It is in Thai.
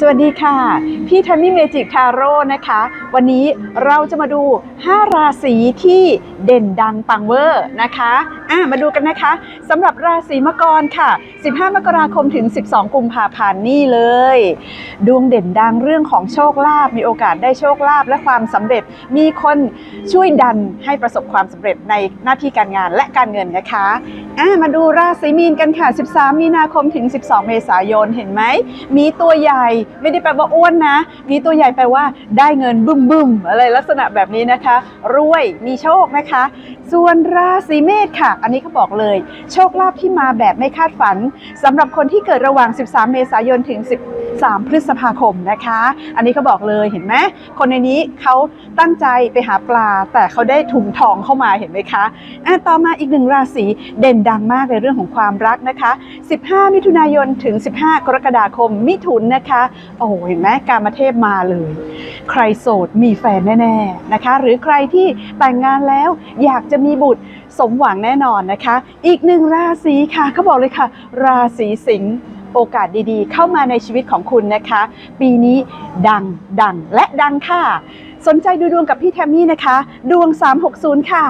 สวัสดีค่ะ พี่ทัมมี่เมจิกทาโร่นะคะ วันนี้เราจะมาดู 5 ราศีที่เด่นดังปังเวอร์นะคะ อะมาดูกันนะคะสำหรับราศีมังกรค่ะ 15 มกราคมถึง 12 กุมภาพันธ์นี่เลย ดวงเด่นดังเรื่องของโชคลาภมีโอกาสได้โชคลาภและความสำเร็จมีคนช่วยดันให้ประสบความสำเร็จในหน้าที่การงานและการเงินนะคะอะมาดูราศีมีนกันค่ะ 13 มีนาคมถึง 12 เมษายนเห็นไหมมีตัวใหญ่ไม่ได้แปลว่าอ้วนนะ มีตัวใหญ่แปลว่าได้เงินบึ้มบึ้มอะไรลักษณะแบบนี้นะคะ รวยมีโชคนะคะ ส่วนราศีเมษค่ะอันนี้เขาบอกเลย โชคลาภที่มาแบบไม่คาดฝันสำหรับคนที่เกิดระหว่าง 13 เมษายนถึง 13 พฤษภาคมนะคะ อันนี้เขาบอกเลยเห็นไหมคนในนี้เขาตั้งใจไปหาปลา แต่เขาได้ถุงทองเข้ามาเห็นไหมคะอะต่อมาอีกหนึ่งราศีเด่นดังมากในเรื่องของความรักนะคะ 15 มิถุนายนถึง 15 กรกฎาคมมิถุนนะคะโอ้เห็นไหมการมาเทพมาเลย ใครโสดมีแฟนแน่ๆนะคะ หรือใครที่แต่งงานแล้วอยากจะมีบุตรสมหวังแน่นอนนะคะ อีกหนึ่งราศีค่ะเขาบอกเลยค่ะ ราศีสิงห์โอกาสดีๆ เข้ามาในชีวิตของคุณนะคะ ปีนี้ดังดังและดังค่ะ สนใจดูดวงกับพี่แทมมี่นะคะ ดวง 360 ค่ะ